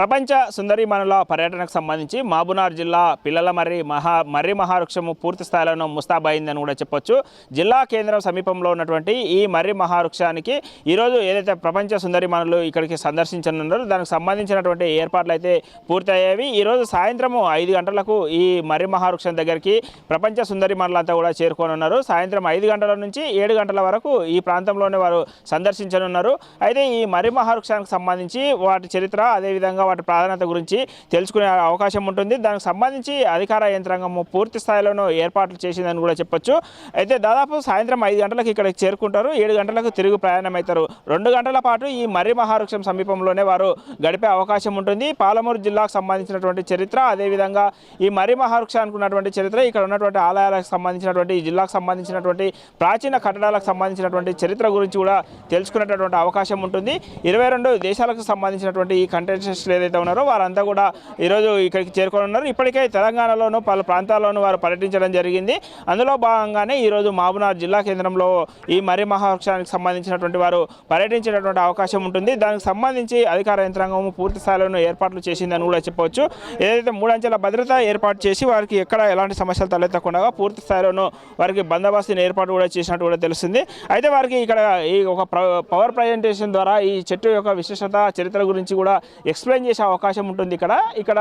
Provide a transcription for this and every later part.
ప్రపంచ సుందరీమణుల పర్యటనకు సంబంధించి మహబూనార్ జిల్లా పిల్లల మర్రి మహా మర్రి మహావృక్షము పూర్తి స్థాయిలో ముస్తాబైందని కూడా చెప్పొచ్చు. జిల్లా కేంద్రం సమీపంలో ఉన్నటువంటి ఈ మర్రి మహావృక్షానికి ఈరోజు ఏదైతే ప్రపంచ సుందరీమణులు ఇక్కడికి సందర్శించనున్నారో దానికి సంబంధించినటువంటి ఏర్పాట్లు అయితే పూర్తయ్యేవి. ఈరోజు సాయంత్రము ఐదు గంటలకు ఈ మర్రి మహావృక్షం దగ్గరికి ప్రపంచ సుందరీమణులంతా కూడా చేరుకోనున్నారు. సాయంత్రం ఐదు గంటల నుంచి ఏడు గంటల వరకు ఈ ప్రాంతంలోనే వారు సందర్శించనున్నారు. అయితే ఈ మర్రి మహావృక్షానికి సంబంధించి వాటి చరిత్ర అదేవిధంగా వాటి ప్రాధాన్యత గురించి తెలుసుకునే అవకాశం ఉంటుంది. దానికి సంబంధించి అధికార యంత్రాంగం పూర్తి స్థాయిలోనూ ఏర్పాట్లు చేసిందని కూడా చెప్పొచ్చు. అయితే దాదాపు సాయంత్రం ఐదు గంటలకు ఇక్కడికి చేరుకుంటారు. ఏడు గంటలకు తిరుగు ప్రయాణం అవుతారు రెండు గంటల పాటు ఈ మర్రి మహావృక్షం సమీపంలోనే వారు గడిపే అవకాశం ఉంటుంది. పాలమూరు జిల్లాకు సంబంధించినటువంటి చరిత్ర అదేవిధంగా ఈ మర్రి మహావృక్షానికి ఉన్నటువంటి చరిత్ర ఇక్కడ ఉన్నటువంటి ఆలయాలకు సంబంధించినటువంటి ఈ జిల్లాకు సంబంధించినటువంటి ప్రాచీన కట్టడాలకు సంబంధించినటువంటి చరిత్ర గురించి కూడా తెలుసుకునేటటువంటి అవకాశం ఉంటుంది. ఇరవై రెండు దేశాలకు సంబంధించినటువంటి ఈ కంటెస్టెంట్స్ ఏదైతే ఉన్నారో వారంతా కూడా ఈరోజు ఇక్కడికి చేరుకొని ఉన్నారు ఇప్పటికే తెలంగాణలోను పలు ప్రాంతాల్లోనూ వారు పర్యటించడం జరిగింది. అందులో భాగంగానే ఈరోజు మహబూనార్ జిల్లా కేంద్రంలో ఈ మర్రి మహావృక్షానికి సంబంధించినటువంటి వారు పర్యటించేటటువంటి అవకాశం ఉంటుంది. దానికి సంబంధించి అధికార యంత్రాంగం పూర్తి స్థాయిలోనూ ఏర్పాట్లు చేసిందని కూడా చెప్పవచ్చు. ఏదైతే మూడంచెల భద్రత ఏర్పాటు చేసి వారికి ఎక్కడ ఎలాంటి సమస్యలు తలెత్తకుండా పూర్తి స్థాయిలోనూ వారికి బందోబస్తుని ఏర్పాటు కూడా చేసినట్టు కూడా తెలుస్తుంది. అయితే వారికి ఇక్కడ ఈ ఒక పవర్ ప్రజెంటేషన్ ద్వారా ఈ చెట్టు యొక్క విశేషత చరిత్ర గురించి కూడా ఎక్స్ప్లెయిన్ చేసే అవకాశం ఉంటుంది ఇక్కడ. ఇక్కడ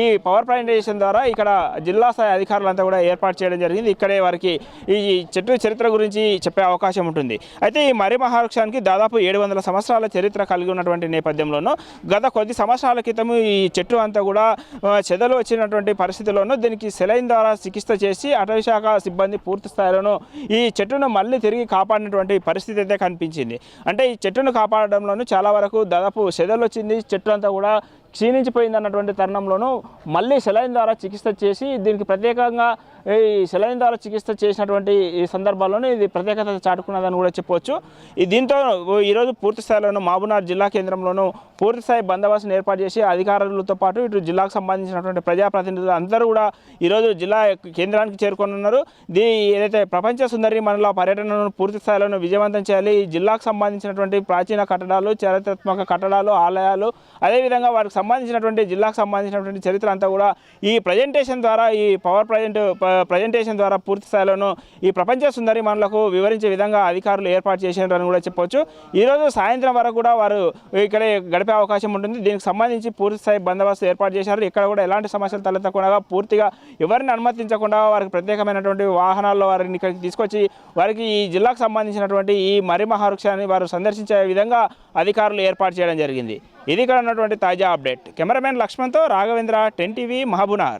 ఈ పవర్ ప్రజెంటేషన్ ద్వారా ఇక్కడ జిల్లా స్థాయి అధికారులంతా కూడా ఏర్పాటు చేయడం జరిగింది. ఇక్కడే వారికి ఈ చెట్టు చరిత్ర గురించి చెప్పే అవకాశం ఉంటుంది. అయితే ఈ మర్రి మహావృక్షానికి దాదాపు ఏడు వందల సంవత్సరాల చరిత్ర కలిగి ఉన్నటువంటి నేపథ్యంలోనూ గత కొద్ది సంవత్సరాల క్రితం ఈ చెట్టు అంతా కూడా చెదలు వచ్చినటువంటి పరిస్థితుల్లోనూ దీనికి సెలైన్ ద్వారా చికిత్స చేసి అటవీశాఖ సిబ్బంది పూర్తి స్థాయిలోనూ ఈ చెట్టును మళ్ళీ తిరిగి కాపాడినటువంటి పరిస్థితి అయితే కనిపించింది. అంటే ఈ చెట్టును కాపాడడంలోనూ చాలా వరకు దాదాపు చెదలు వచ్చింది చెట్టు అంతా కూడా క్షీణించిపోయింది అన్నటువంటి తరుణంలోనూ మళ్ళీ సెలైన్ ద్వారా చికిత్స చేసి దీనికి ప్రత్యేకంగా ఈ సెలైన్ ద్వారా చికిత్స చేసినటువంటి ఈ సందర్భాల్లోనే ఇది ప్రత్యేకత చాటుకున్నదని కూడా చెప్పవచ్చు ఈ దీంతో ఈరోజు పూర్తి స్థాయిలోనూ మహబూనార్ జిల్లా కేంద్రంలోనూ పూర్తి స్థాయి బందోబస్తును ఏర్పాటు చేసి అధికారులతో పాటు ఇటు జిల్లాకు సంబంధించినటువంటి ప్రజాప్రతినిధులు అందరూ కూడా ఈరోజు జిల్లా కేంద్రానికి చేరుకొనున్నారు. దీ ఏదైతే ప్రపంచ సుందరి మనలో పర్యటనను పూర్తి స్థాయిలోనూ విజయవంతం చేయాలి ఈ జిల్లాకు సంబంధించినటువంటి ప్రాచీన కట్టడాలు చారిత్రాత్మక కట్టడాలు ఆలయాలు అదేవిధంగా వారికి సంబంధించినటువంటి జిల్లాకు సంబంధించినటువంటి చరిత్ర అంతా కూడా ఈ ప్రజెంటేషన్ ద్వారా ఈ పవర్ ప్రజెంట్ ప్రజెంటేషన్ ద్వారా పూర్తి స్థాయిలోనూ ఈ ప్రపంచ సుందరి మనలకు వివరించే విధంగా అధికారులు ఏర్పాటు చేసినారని కూడా చెప్పవచ్చు ఈరోజు సాయంత్రం వరకు కూడా వారు ఇక్కడే గడిపే అవకాశం ఉంటుంది. దీనికి సంబంధించి పూర్తి స్థాయి బందోబస్తు ఏర్పాటు చేశారు. ఇక్కడ కూడా ఎలాంటి సమస్యలు తలెత్తకుండా పూర్తిగా ఎవరిని అనుమతించకుండా వారికి ప్రత్యేకమైనటువంటి వాహనాల్లో వారిని ఇక్కడికి తీసుకొచ్చి వారికి ఈ జిల్లాకు సంబంధించినటువంటి ఈ మరి మహావృక్షాన్ని వారు సందర్శించే విధంగా అధికారులు ఏర్పాటు చేయడం జరిగింది. ఇది ఇక్కడ ఉన్నటువంటి తాజా అప్డేట్. కెమెరామెన్ లక్ష్మణ్తో రాఘవేంద్ర టెన్ టీవీ మహబూనార్